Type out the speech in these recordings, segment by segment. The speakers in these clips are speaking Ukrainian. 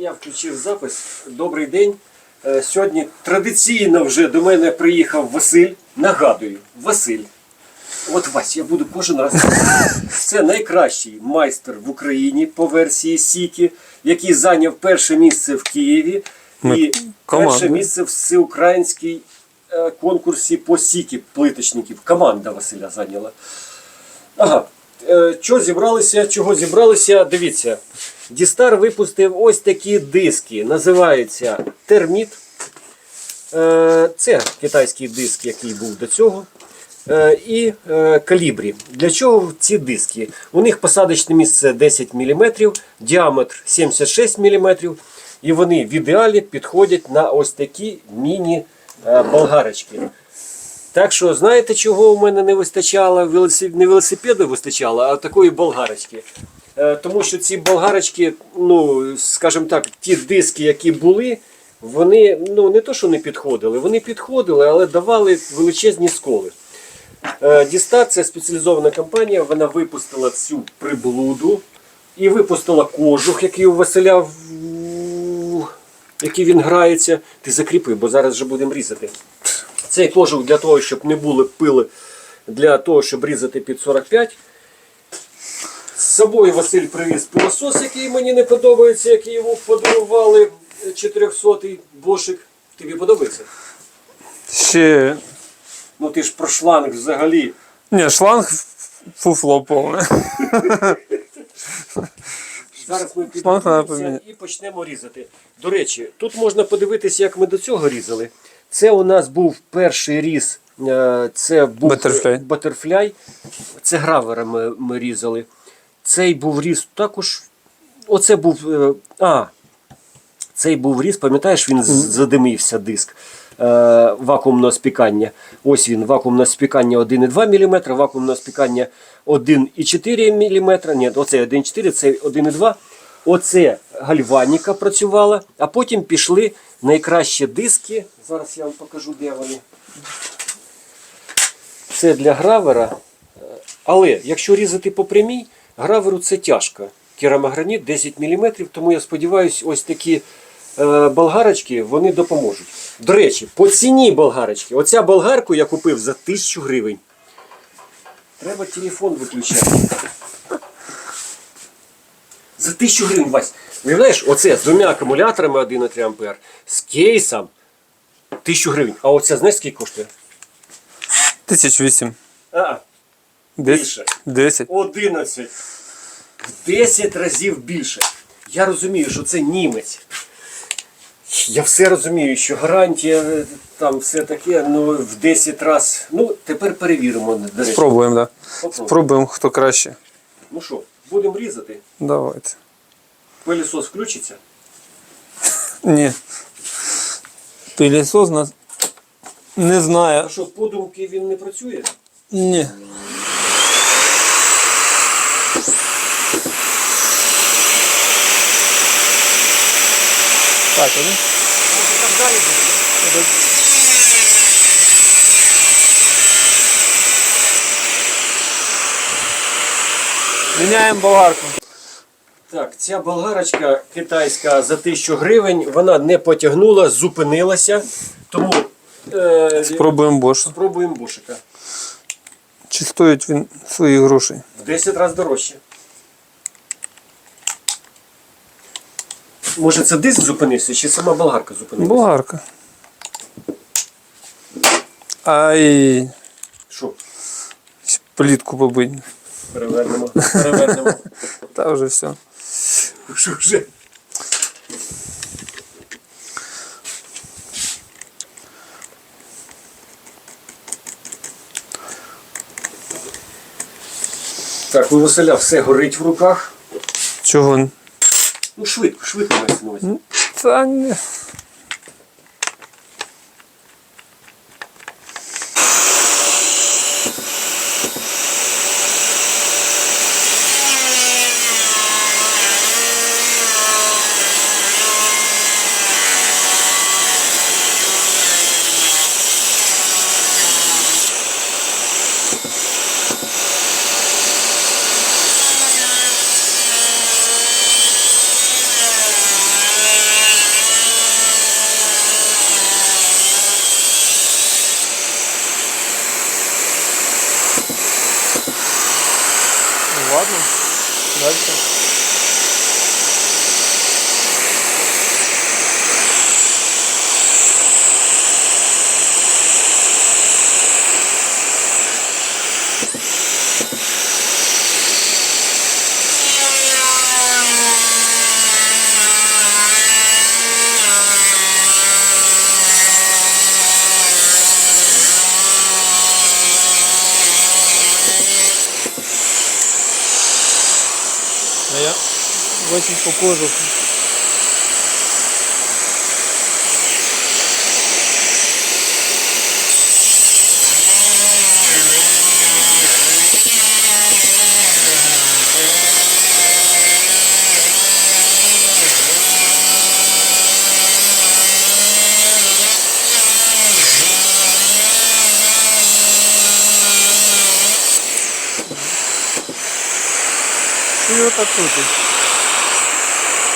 Я включив запис. Добрий день. Е, Сьогодні традиційно вже до мене приїхав Василь. Нагадую, Василь. От Вась, я буду кожен раз. Це найкращий майстер в Україні по версії Сікі, який зайняв перше місце в Києві і перше місце в всеукраїнській е, конкурсі по Сікі плиточників. Команда Василя зайняла. Ага. Е, Що зібралися? Чого зібралися? Дивіться. Дістар випустив ось такі диски. Називаються Терміт. Е, Це китайський диск, який був до цього. Е, І е, калібрі. Для чого ці диски? У них посадочне місце 10 мм, діаметр 76 мм, і вони в ідеалі підходять на ось такі міні-болгарочки. Так що, знаєте, чого у мене не вистачало? Не велосипеду вистачало, а такої болгарочки. Е, Тому що ці болгарочки, ну, скажімо так, ті диски, які були, вони ну, не то, що не підходили, вони підходили, але давали величезні сколи. Е, Дістар це спеціалізована компанія, вона випустила цю приблуду і випустила кожух, який у Василя, який він грається. Ти закріпи, бо зараз вже будемо різати. Цей кожух для того, щоб не були пили, для того, щоб різати під 45. З собою Василь привіз пилосос, який мені не подобається, який йому подарували 400-й бошик. Тобі подобається? Ще. Ну ти ж про шланг взагалі. Ні, шланг фуфло повне. Зараз ми поміняти. і почнемо різати. До речі, тут можна подивитися, як ми до цього різали. Це у нас був перший різ. е, Це був. Butterfly. Це гравера ми, ми різали. Цей був різ також. Оце був. е, А, цей був різ, пам'ятаєш, він задимився диск е, вакуумного спікання. Ось він, вакуумне спікання 1,2 мм, вакуумне спікання 1,4 мм. Ні, оце 1,4, це 1,2. Оце гальваніка працювала, а потім пішли найкращі диски. Зараз я вам покажу, де вони. Це для гравера. Е, Але якщо різати по прямій, граверу це тяжко. Керамограніт 10 мм, тому я сподіваюся, ось такі е, болгарочки вони допоможуть. До речі, по ціні болгарочки. Оця болгарку я купив за 1000 гривень. Треба телефон виключати. За 1000 гривень, Вась. Уявляєш, оце з двома акумуляторами 1,3 А, з кейсом 1000 гривень. А оця знаєш скільки коштує? Тисяч вісім. А, Більше. Десять. Десять. 11. В 10 разів більше. Я розумію, що це німець. Я все розумію, що гарантія е, там все таке, ну в 10 разів. Ну, тепер перевіримо. До речі. Спробуємо, так. Да. Попробуємо. Спробуємо, хто краще. Ну що, будемо різати. Давайте. Пилісос включиться. Ні. Пилісос нас не А що, подумки він не працює? Ні. Так, а ну. Може так далі буде? Міняємо болгарку. Так, ця болгарочка китайська за 1000 гривень, вона не потягнула, зупинилася. Тому е, Спробуємо бош. спробуємо бушика. Чи стоїть він своїх грошей? В 10 разів дорожче. Може це диск зупинився, чи сама болгарка зупинилася? Болгарка. Ай, Що? плітку побить. Перевернемо. Перевернемо. Та вже все. Що вже? Так, у Василя все горить в руках. Чого? Ну, швидко, швидко мається на. Та ні. Hadi. А я очень по. Отак крутить.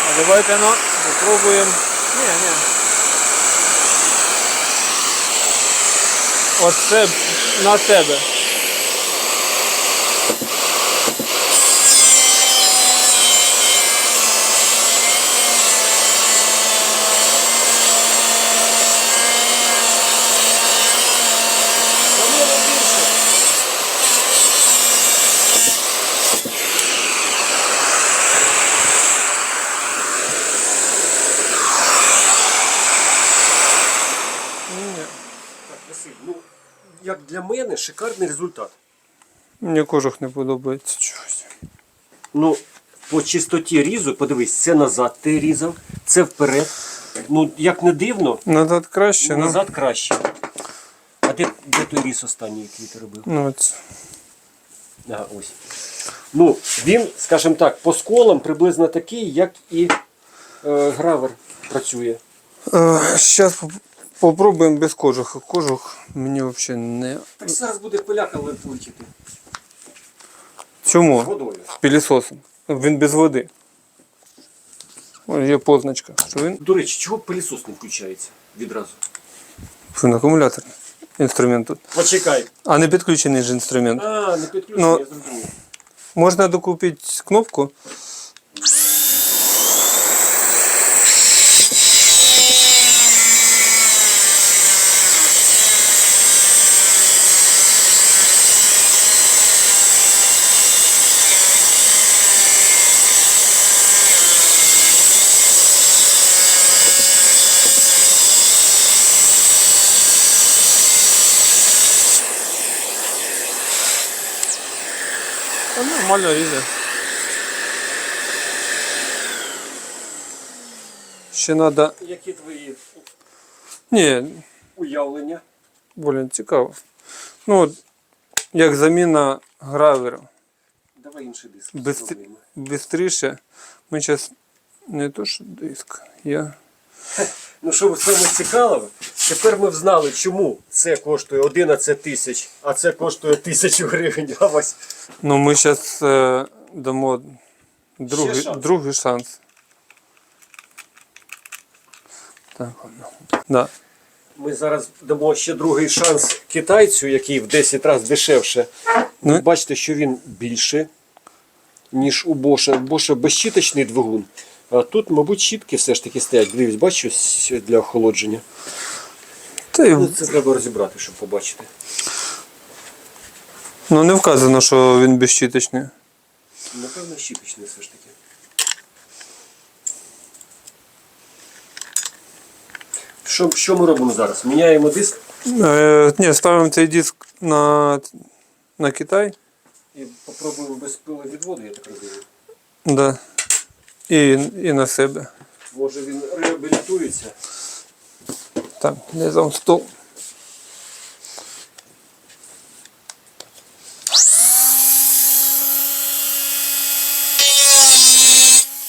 А давайте ну, попробуємо. Ні, ні. Оце на себе. Заміна більше. Ні. Так, Василь, ну, як для мене, шикарний результат. Мені кожух не подобається чогось. Ну, по чистоті різу, подивись, це назад ти різав, це вперед. Ну, як не дивно, Назад краще, ну. назад краще. А де, де той різ останній, який ти робив? Ну, от. Ага, ось. Ну, він, скажімо так, по сколам приблизно такий, як і е, гравер працює. Зараз попробуємо без кожуха. Кожух мені взагалі не. Так зараз буде пиляка летіти Чому? водою. З пілісосом. Він без води. Ось є позначка, що він До речі, чого пилісос не включається відразу? він акумуляторний інструмент тут. Почекай. А не підключений ж інструмент. А, не підключений, Ну. я зрозумів. Можна докупити кнопку. Та нормально різе. Ще треба. Які твої Ні, уявлення? блін, цікаво. Ну, от, як заміна гравера. Давай інший диск. Бистр... Бистріше. Ми зараз не то що диск. Я. Ну що саме цікаве, тепер ми взнали, чому це коштує 11 тисяч, а це коштує тисячу гривень. А ось Ну, ми зараз е, дамо другий, шанс. другий шанс. Так, ладно. Да. ми зараз дамо ще другий шанс китайцю, який в 10 разів дешевше. Ну. Бачите, що він більше, ніж у Боша. Боша безщіточний двигун. А тут, мабуть, щітки все ж таки стоять. Дивись, бачу для охолодження. Та й, Ну, це треба розібрати, щоб побачити. ну, не вказано, що він безщіточний. Напевно, щіточний все ж таки. Що, що ми робимо зараз? Міняємо диск Е, ні, ставимо цей диск на, на Китай. і попробуємо без пиловідводу, я так розумію. Да. І, і на себе. Може він реабілітується. Так, не за стол.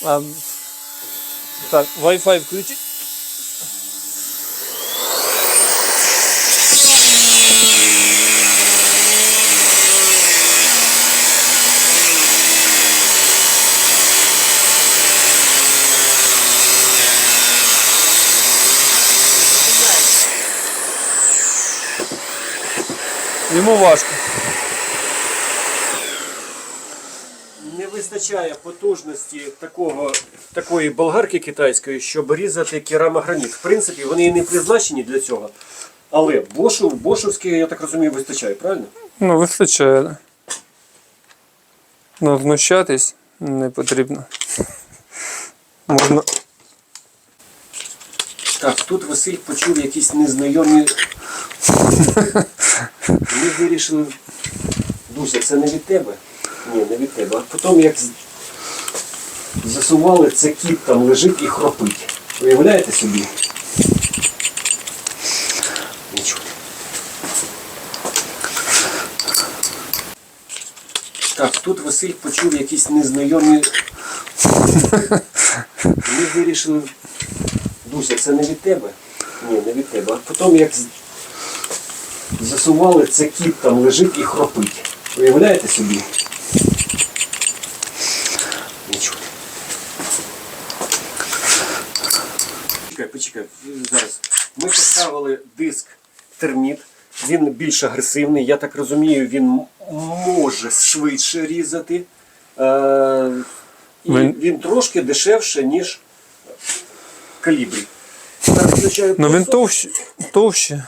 А, так, Wi-Fi включить. Йому важко. Не вистачає потужності такого, такої болгарки китайської, щоб різати керамограніт. В принципі, вони і не призначені для цього. Але бошу, бошовські, я так розумію, вистачає, правильно? Ну, вистачає. да. Ну, знущатись не потрібно. Можна. Так, тут Василь почув якісь незнайомі. Ми вирішили. Дуся, це не від тебе? Ні, не від тебе. А потім як. засували, це кіт там лежить і хропить. Уявляєте собі? Нічого. Так, тут Василь почув якісь незнайомі. Ми вирішили. Дуся, це не від тебе? Ні, не від тебе. А потім як засували, це кіт там лежить і хропить. Уявляєте собі? Нічого. Почекай, почекай, зараз. Ми поставили диск терміт. Він більш агресивний, я так розумію, він може швидше різати. Е, і Він- він трошки дешевше, ніж калібрі. Ну він просто- товщий.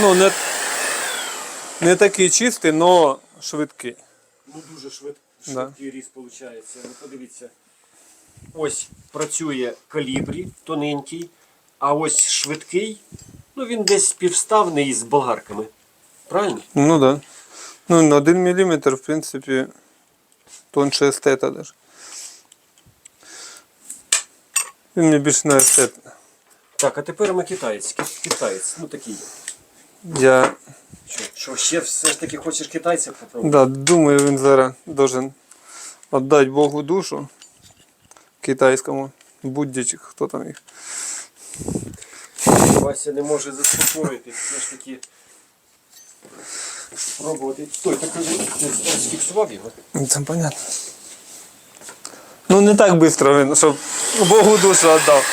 Ну, не, не такий чистий, але швидкий. Ну дуже швид, Да. швидкий різ виходить. Ну подивіться. Ось працює калібрі тоненький, а ось швидкий, ну він десь співставний із болгарками. Правильно? Ну да. Ну, на 1 мм, в принципі, тонше естета даже. Він мені більше на естет. Так, а тепер ми китаєць. Китаєць, ну такий. Я Що, що ще все ж таки хочеш китайця попробувати? да, думаю, він зараз должен віддати Богу душу китайському. Буддячик, хто там їх. Вася не може заспокоїти. Все ж таки спробувати. Стой, так ти сфіксував його? Це понятно. Ну не так швидко він, щоб Богу душу віддав.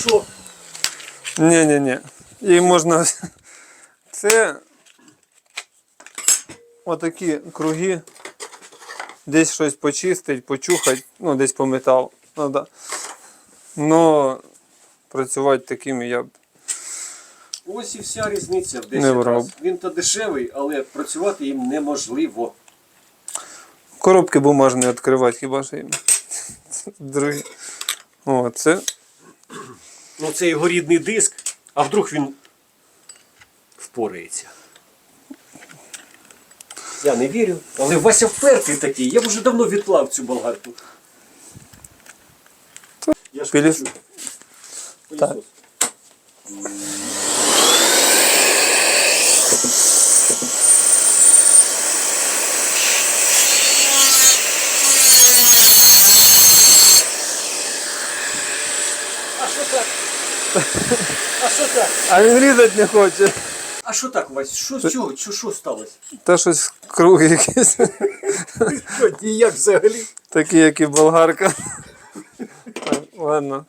І що? Ні, ні, ні. Її можна. Це отакі круги. Десь щось почистить, почухати, ну десь по металу. Ну, да. Но працювати такими я б. Ось і вся різниця в 10 Не брав. разів. Він то дешевий, але працювати їм неможливо. Коробки бумажні відкривати, хіба що їм. Другі. О, це. Ну це його рідний диск, а вдруг він впорається. Я не вірю, але Вася впертий такий. Я вже давно відклав цю болгарку. Я ж Піліс- хочу. Так. Пилісос. А що так? А що так? А він різати не хоче. А що так, Вась? Що, що, що, що сталося? Та щось круги якісь. Що, ніяк взагалі? Такі, як і болгарка. Так, ладно.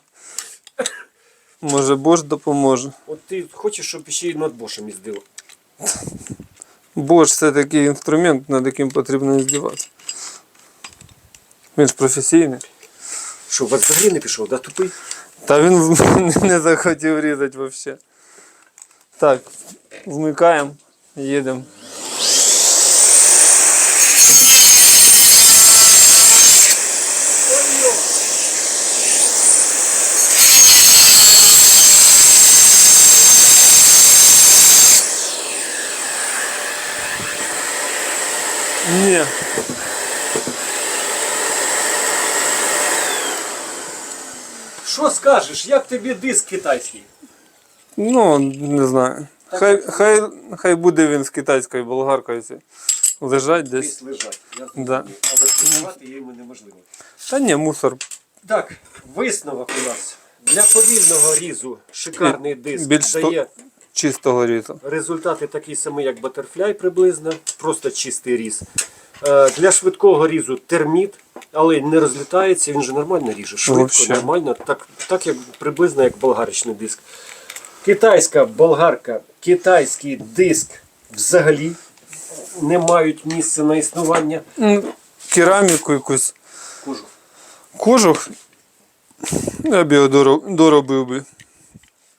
Може, Бош допоможе. От ти хочеш, щоб ще й над Бошем їздив? Бош це такий інструмент, над яким потрібно здіватися. Він ж професійний. Що, вас взагалі не пішов, да, тупий? Та він не захотів різати взагалі. Так, вмикаємо, їдемо. Ні. Що скажеш, як тобі диск китайський? Ну, не знаю. Хай, хай, хай буде він з китайською болгаркою ці лежать десь. Десь лежать. Я Да. Але працювати їм неможливо. Та ні, мусор. Так, висновок у нас. Для повільного різу шикарний диск більш дає Чистого різу. результати такі самі, як Butterfly приблизно, просто чистий різ. Е, Для швидкого різу терміт, але не розлітається, він же нормально ріже. Швидко, Вообще. нормально, так, так як приблизно як болгаричний диск. Китайська болгарка, китайський диск взагалі не мають місця на існування. Кераміку якусь. Кожух. Кожух. Я б його доро- доробив би.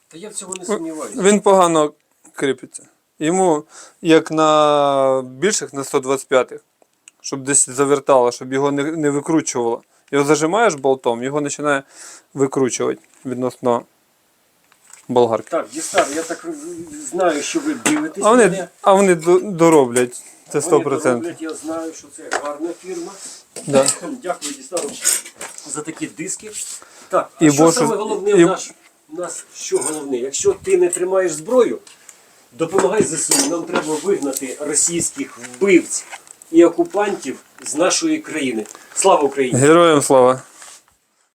Та я в цьому не сумніваюся. Він погано кріпиться. Йому, як на більших, на 125-х, щоб десь завертало, щоб його не, не викручувало. Його зажимаєш болтом, його починає викручувати відносно болгарки. Так, Дістар, я так знаю, що ви дивитесь. А вони, мене. а вони дороблять. Це Вони 100%. дороблять, Я знаю, що це гарна фірма. Да. Дякую, Діставу, за такі диски. Так, а І що Bosch- саме головне і- у нас, у нас що головне? Якщо ти не тримаєш зброю, допомагай ЗСУ. Нам треба вигнати російських вбивць і окупантів з нашої країни. Слава Україні! Героям слава!